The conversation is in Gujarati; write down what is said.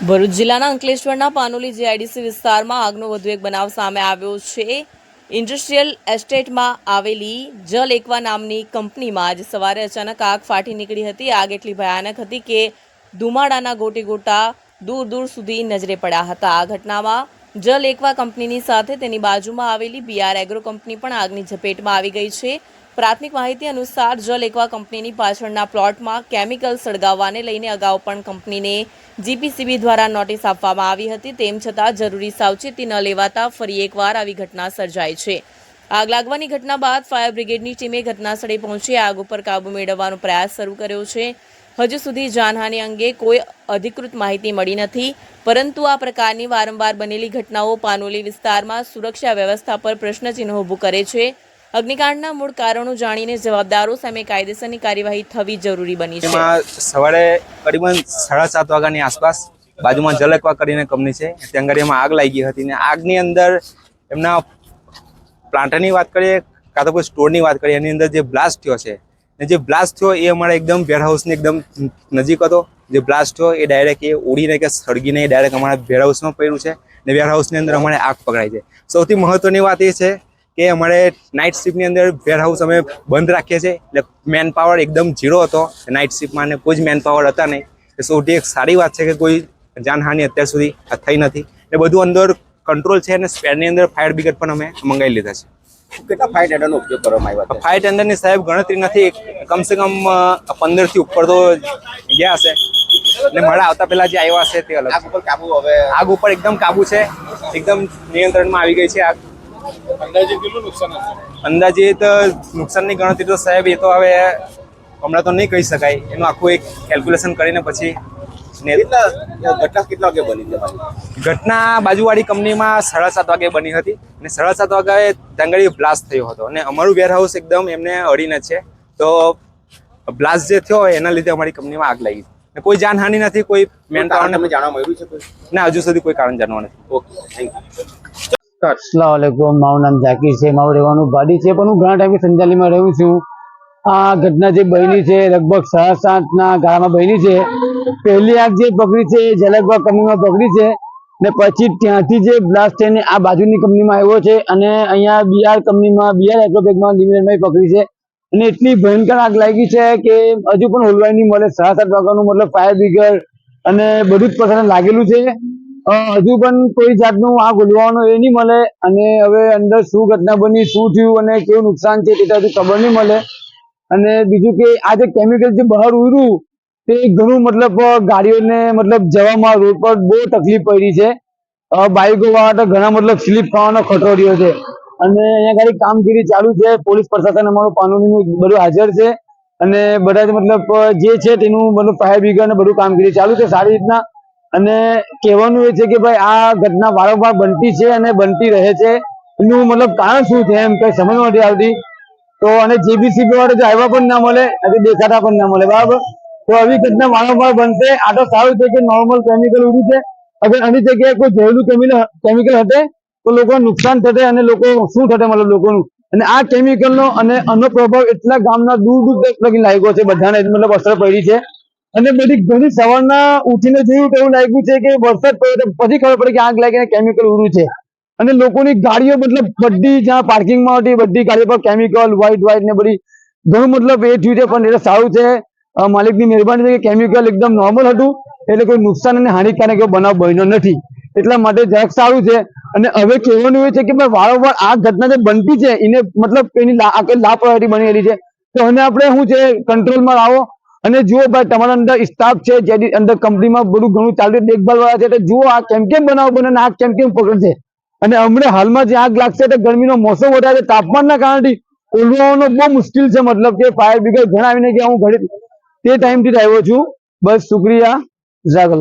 ભરૂચ જિલ્લાના અંકલેશ્વરના પાનોલી જીઆઈડીસી વિસ્તારમાં આગનો વધુ એક બનાવ સામે આવ્યો છે. ઇન્ડસ્ટ્રીયલ એસ્ટેટમાં આવેલી જલ એકવા નામની કંપનીમાં આજે સવારે અચાનક આગ ફાટી નીકળી હતી. આગ એટલી ભયાનક હતી કે ધુમાડાના ગોટે ગોટા દૂર દૂર સુધી નજરે પડ્યા હતા. આ ઘટનામાં જલ એકવા કંપનીની સાથે તેની બાજુમાં આવેલી બીઆર એગ્રો કંપની પણ આગની ઝપેટમાં આવી ગઈ છે. પ્રાથમિક માહિતી અનુસાર જલ એકવા કંપનીની પાછળના પ્લોટમાં કેમિકલ સળગાવવાને લઈને અગાઉ પણ કંપનીને જીપીસીબી દ્વારા નોટિસ આપવામાં આવી હતી. તેમ છતાં જરૂરી સાવચેતી ન લેવાતા ફરી એકવાર આવી ઘટના સર્જાઈ છે. આગ લાગવાની ઘટના બાદ ફાયર બ્રિગેડની ટીમે ઘટનાસ્થળે પહોંચી આગ ઉપર કાબુ મેળવવાનો પ્રયાસ શરૂ કર્યો છે. હજુ સુધી જાનહાનિ અંગે કોઈ અધિકૃત માહિતી મળી નથી, પરંતુ આ પ્રકારની વારંવાર બનેલી ઘટનાઓ પાનોલી વિસ્તારમાં સુરક્ષા વ્યવસ્થા પર પ્રશ્નચિહ્ન ઊભું કરે છે. અગ્નિકાંડના મૂળ કારણો જાણીને જવાબદારો સામે કાયદેસરની કાર્યવાહી થવી જરૂરી બની છે. સવારે કરીબન સાડા સાત વાગ્યાની આસપાસ બાજુમાં જલકવા કરીને કંપની છે. ત્યાં આગળ એમાં આગ લાગી હતી ને આગની અંદર એમના પ્લાન્ટની વાત કરીએ કાં તો કોઈ સ્ટોરની વાત કરીએ, એની અંદર જે બ્લાસ્ટ થયો છે ને જે બ્લાસ્ટ થયો એ અમારા એકદમ વેરહાઉસની એકદમ નજીક હતો. જે બ્લાસ્ટ થયો એ ડાયરેક્ટ એ ઉડીને કે સળગીને એ ડાયરેક્ટ અમારા વેરહાઉસમાં પડ્યું છે ને વેરહાઉસની અંદર અમારે આગ પકડાઈ છે. સૌથી મહત્વની વાત એ છે કે અમારે નાઇટ શિફ્ટની અંદર વેરહાઉસ અમે બંધ રાખીએ છીએ એટલે મેન પાવર એકદમ ઝીરો હતો. નાઇટ શિફ્ટમાં અને કોઈ જ મેન પાવર હતા નહીં. એ સૌથી એક સારી વાત છે કે કોઈ જાનહાનિ અત્યાર સુધી થઈ નથી. એ બધું અંદર કંટ્રોલ છે અને સ્પેરની અંદર ફાયર બ્રિગેડ પણ અમે મંગાવી લીધા છે. કેટલા ફાયર ટેન્ડરનો ઉપયોગ કરવામાં આવ્યો ફાઇટ ટેન્ડરની સાહેબ ગણતરી નથી. કમસે કમ પંદરથી ઉપર તો ગયા હશે. ને મળા આવતા પહેલા જે આવ્યા હશે તે અલગ. આગ ઉપર કાબુ હવે આગ ઉપર એકદમ કાબુ છે. એકદમ નિયંત્રણમાં આવી ગઈ છે આગ. અંદાજે કેટલું નુકસાન હશે? અંદાજિત નુકસાનની ગણતરી તો સાહેબ એ તો હવે હમણાં તો નહીં કહી શકાય. એનું આખું એક કેલ્ક્યુલેશન કરીને પછી ઘટના કેટલા વાગે બની ઘટના બાજુવાળી કંપનીમાં સાડા સાત વાગે બની હતી અને સાડા સાત વાગે ત્યાં બ્લાસ્ટ થયો હતો અને અમારું વેરહાઉસ એકદમ એમને અડીને છે. તો બ્લાસ્ટ જે થયો એના લીધે અમારી કંપનીમાં આગ લાગી. ને કોઈ જાનહાનિ નથી કોઈ મેન કારણ તમે જાણવા મળ્યું છે કોઈ? ના હજુ સુધી કોઈ કારણ જાણવા નથી. ઓકે થેન્ક યુ અસલામુઅલૈકુમ મારું નામ જાકીર છે. મારું રહેવાનું ભાડી છે પણ હું ઘણા ટાઈમથી સંજાલીમાં રહું છું. આ ઘટના જે બની છે લગભગ સાડા સાતના ગાળામાં બની છે પહેલી આગ જે પકડી છે, એ જલગવા કંપનીમાં પકડી છે ને પછી ત્યાંથી જે બ્લાસ્ટ થઈને આ બાજુની કંપનીમાં આવ્યો છે અને અહીંયા બીઆર કંપનીમાં બીઆર એગ્રોબેગમાં લિમિટેડમાં પકડી છે. અને એટલી ભયંકર આગ લાગી છે કે હજુ પણ હોલવાઈ નહીં મળે. સાત સાત વાગ્યાનું મતલબ ફાયર બ્રિગેડ અને બધું જ પ્રકારે લાગેલું છે. હજુ પણ કોઈ જાતનું આગ ઓલવાનું એ નહીં મળે અને હવે અંદર શું ઘટના બની, શું થયું અને કેવું નુકસાન છે તે હજુ ખબર નહીં મળે. અને બીજું કે આ જે કેમિકલ જે બહાર ઉડ્યું તે ઘણું મતલબ ગાડીઓને મતલબ જવામાં રોડ પર બહુ તકલીફ પડી છે. બાઇકો વાળા ઘણા મતલબ સ્લીપ ખાવાનો ખતરો રહ્યો છે. અને અહીંયા ગાડી કામગીરી ચાલુ છે. પોલીસ પ્રશાસન અમારું કાનૂની બધું હાજર છે. અને બધા મતલબ જે છે તેનું બધું ફાયર બ્રિગેડ ને બધું કામગીરી ચાલુ છે સારી રીતના. અને કહેવાનું એ છે કે ભાઈ, આ ઘટના વારંવાર બનતી છે અને બનતી રહે છે. એનું મતલબ કારણ શું છે એમ કઈ સમજ નથી આવતી. તો અને જેબીસીબી વાળા ડ્રાઈવર પણ ના મળે, અને દેખાતા પણ ના મળે, બરાબર? તો આવી ઘટના વારંવાર બનશે. આ તો સારું છે કે નોર્મલ કેમિકલ ઉડ્યું છે. અગર આની જગ્યાએ કોઈ જહેલું કેમિકલ કેમિકલ હશે તો લોકો નુકસાન થશે અને લોકો શું થશે મતલબ લોકોનું? અને આ કેમિકલનો અને આનો પ્રભાવ એટલા ગામના દૂર દૂર લગી લાગ્યો છે બધાને મતલબ અસર પડી છે. અને બધી ઘણી સવારના ઉઠીને જોયું તો એવું લાગ્યું છે કે વરસાદ પડ્યો પછી ખબર પડી કે આગ લાગીને કેમિકલ ઉડ્યું છે. અને લોકોની ગાડીઓ મતલબ બધી જ્યાં પાર્કિંગમાં હતી, બધી ગાડીઓ પર કેમિકલ વ્હાઈટ વ્હાઈટ ને બધી ઘણું મતલબ એ થયું છે, પણ એટલે સારું છે. માલિકની મહેરબાની છે કે કેમિકલ એકદમ નોર્મલ હતું, એટલે કોઈ નુકસાન અને હાનિકારક બનાવ બન્યો નથી. એટલા માટે જરાક સારું છે. અને હવે કહેવાનું એવું છે કે વારંવાર આ ઘટના જે બનતી છે, એને મતલબ એની લા- બની કઈ છે. તો એને આપણે શું છે કંટ્રોલમાં લાવો. અને જુઓ ભાઈ, તમારા અંદર સ્ટાફ છે જેની અંદર કંપનીમાં બધું ઘણું ચાલતું દેખભાલ વાળા છે તો જુઓ આ કેમ કેમ બનાવ બને આ કેમ કેમ પકડશે. અને હમણાં હાલમાં જે આગ લાગશે તો ગરમીનો મોસમ વધારે તાપમાનના કારણે ઓલવાનો બહુ મુશ્કેલ છે, મતલબ કે ફાયર બ્રિગેડ ઘણા આવીને કે હું ઘડી તે ટાઈમથી જ આવ્યો છું. બસ શુક્રિયા. જઝાકલ્લાહ